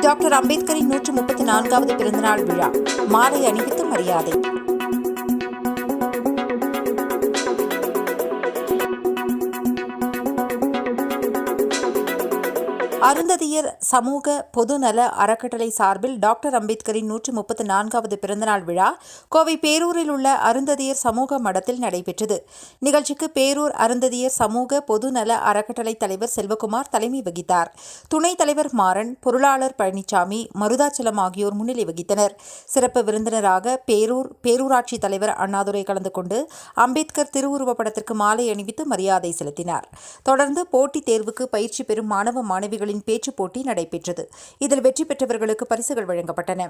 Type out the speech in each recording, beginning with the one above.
Doctor அம்பேத்கரின் நூற்று முப்பத்தி நான்காவது பிறந்தநாள் விழா. மாலை அணிவித்து மரியாதை. அருந்ததியர் சமூக பொதுநல அறக்கட்டளை சார்பில் டாக்டர் அம்பேத்கரின் நூற்றி முப்பத்தி நான்காவது பிறந்தநாள் விழா கோவை பேரூரில் உள்ள அருந்ததியர் சமூக மடத்தில் நடைபெற்றது. நிகழ்ச்சிக்கு பேரூர் அருந்ததியர் சமூக பொதுநல அறக்கட்டளை தலைவர் செல்வகுமார் தலைமை வகித்தார். துணைத் தலைவர் மாறன் பொருளாளர் பழனிசாமி மருதாச்சலம் ஆகியோர் முன்னிலை வகித்தனர். சிறப்பு விருந்தினராக பேரூர் பேரூராட்சி தலைவர் அண்ணாதுரை கலந்து கொண்டு அம்பேத்கர் திருவுருவப் படத்திற்கு மாலை அணிவித்து மரியாதை செலுத்தினார். தொடர்ந்து போட்டித் தேர்வுக்கு பயிற்சி பெறும் மாணவ மாணவிகளின் பேச்சுப் போட்டி நடைபெற்றது. இதில் வெற்றி பெற்றவர்களுக்கு பரிசுகள் வழங்கப்பட்டன.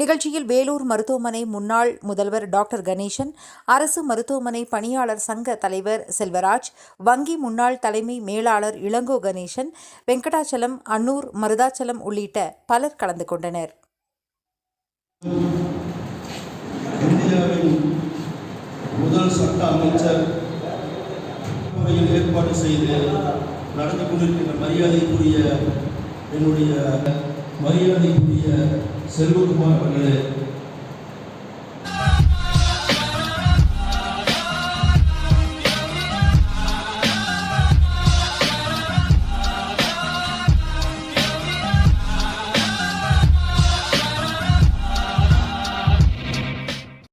நிகழ்ச்சியில் வேலூர் மருத்துவமனை முன்னாள் முதல்வர் டாக்டர் கணேசன் அரசு மருத்துவமனை பணியாளர் சங்க தலைவர் செல்வராஜ் வங்கி முன்னாள் தலைமை மேலாளர் இளங்கோ கணேசன் வெங்கடாச்சலம் அன்னூர் மருதாச்சலம் உள்ளிட்ட பலர் கலந்து கொண்டனர். முதல் சட்ட அமைச்சர் ஏற்பாடு செய்து நடந்து கொண்டிருக்கின்ற மரியாதைக்குரிய என்னுடைய மரியாதைக்குரிய செல்வகுமார் அவர்களே